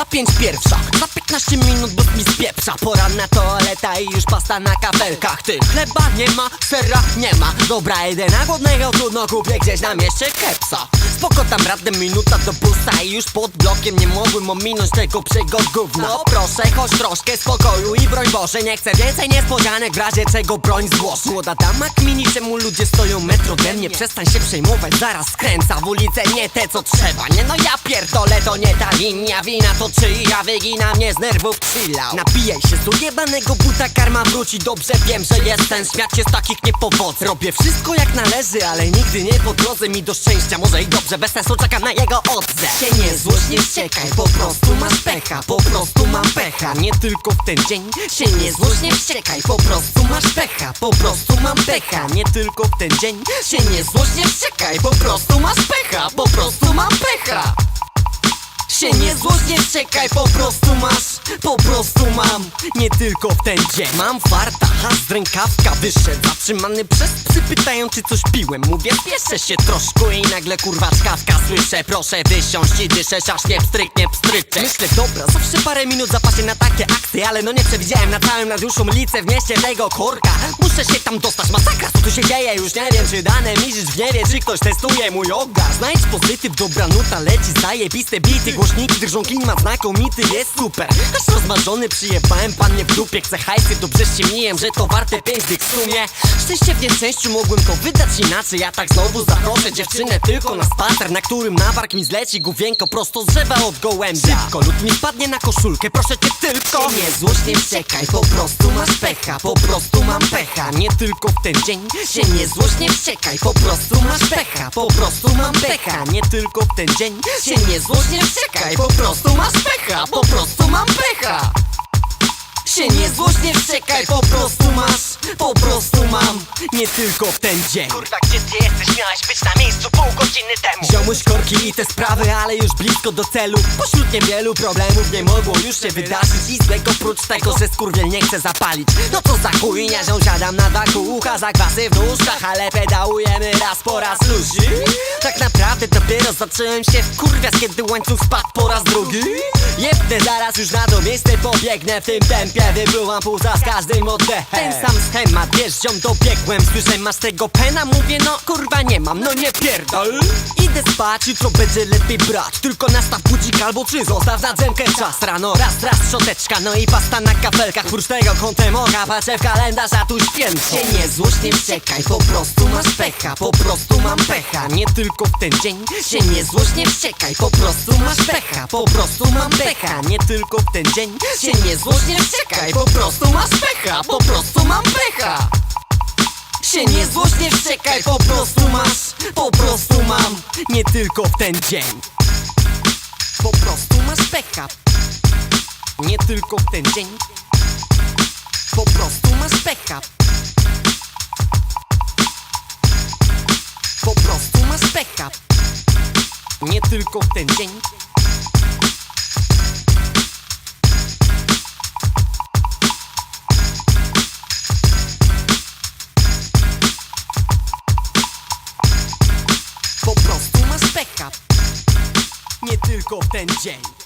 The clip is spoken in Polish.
Za pięć pierwsza, za 15 minut bus mi spieprza. Poranna toaleta i już pasta na kapelkach Ty, chleba nie ma, sera nie ma. Dobra, jedę na głodnego, trudno kupię gdzieś na mieście kepsa Spoko tam radę minuta do busa I już pod blokiem nie mogłem ominąć tego psiego gówna. No proszę, choć troszkę spokoju i broń Boże Nie chcę więcej niespodzianek, w razie czego broń złoż Młoda dama kmini, czemu ludzie stoją metro ode mnie? Przestań się przejmować, zaraz skręca w ulicę Nie te co trzeba, nie no ja pierdolę To nie ta linia, wina to czyja Wygina mnie z nerwów chillał Napijaj się z ujebanego buta, karma wróci Dobrze wiem, że jestem, śmiać się z takich niepowodzeń Robię wszystko jak należy, ale nigdy nie po drodze mi do szczęścia Może i dobrze, bez sensu czekam na jego odzew Się nie złość, nie ściekaj, po prostu masz pecha Po prostu mam pecha, nie tylko w ten dzień. Się nie złość, nie ściekaj, po prostu masz pecha Po prostu mam pecha, nie tylko w ten dzień. Się nie złość, nie ściekaj, po prostu masz pecha Po prostu mam pecha. Się nie złość, nie po prostu masz Po prostu mam, nie tylko w ten dzień. Mam farta, has z rękawka wyszedł Zatrzymany przez psy pytają czy coś piłem. Mówię spieszę się troszkę i nagle kurwa czkawka Słyszę. Proszę wysiąść i dyszesz aż nie pstryknie Myślę dobra, zawsze parę minut zapasie na takie akcje Ale no nie przewidziałem. Na całym na dłuższą ulicę w mieście tego korka. Muszę się tam dostać, masakra co tu się dzieje? Już nie wiem czy dane mi żyć w niebie Czy ktoś testuje mój ogar Znajdź pozytyw, dobra nuta leci Zajebiste bity, głośniki drżą klimat znakomity Jest super, aż rozmarzony przyjebałem Pan nie w dupie, chcę hajsy Dobrze ściemniłem, że to warte pięć w sumie. Szczęście w nieszczęściu mogłem to wydać inaczej. Ja tak znowu zaproszę dziewczynę tylko na spacer Na którym na bark mi zleci główienko prosto z drzewa od gołębia. Szybko, lód mi spadnie na koszulkę, proszę cię tylko. Nie złość, nie wściekaj, po prostu masz pecha Po prostu mam pecha, nie tylko w ten dzień Się nie złość, nie wściekaj, po prostu masz pecha Po prostu mam pecha, nie tylko w ten dzień Się nie złość, nie wściekaj, po prostu masz pecha Po prostu mam pecha się nie złość, nie wściekaj, po prostu masz Po prostu mam, nie tylko w ten dzień. Kurwa, gdzie ty jesteś? Miałeś być na miejscu pół godziny temu. Ziomuś korki i te sprawy, ale już blisko do celu. Pośród niewielu problemów nie mogło już się wydarzyć. I złego oprócz tego, że skurwiel nie chce zapalić. No to za chujnia, że siadam na dwa kółka Zakwasy w nóżkach, ale pedałujemy raz po raz luzi Tak naprawdę dopiero zacząłem się wkurwiać Kiedy łańcuch spadł po raz drugi. Jebnę zaraz już na to miejsce pobiegnę W tym tempie wypluwam płuca z każdym oddechem. Ten sam schemat, wiesz ziom dobiegłem Słyszę masz tego pena, mówię no kurwa nie mam, no nie pierdol. Idę spać, jutro będzie lepiej brać. Tylko nastaw budzik albo trzy, zostaw na drzemkę czas. Rano raz, raz szczoteczka, no i pasta na kafelkach. Prócz tego kątem oka patrzę w kalendarz, a tu święto. Się nie złość, nie wściekaj, po prostu masz pecha. Po prostu mam pecha, nie tylko w ten dzień. Się nie złość, nie wściekaj, po prostu masz pecha. Po prostu mam pecha, nie tylko w ten dzień. Się nie złość, nie wściekaj, po prostu masz pecha Po prostu mam pecha. Się nie złość, nie wściekaj, po prostu masz Po prostu mam, nie tylko w ten dzień. Po prostu masz pecha. Nie tylko w ten dzień. Po prostu masz pecha. Po prostu masz pecha. Nie tylko w ten dzień Nie tylko w ten dzień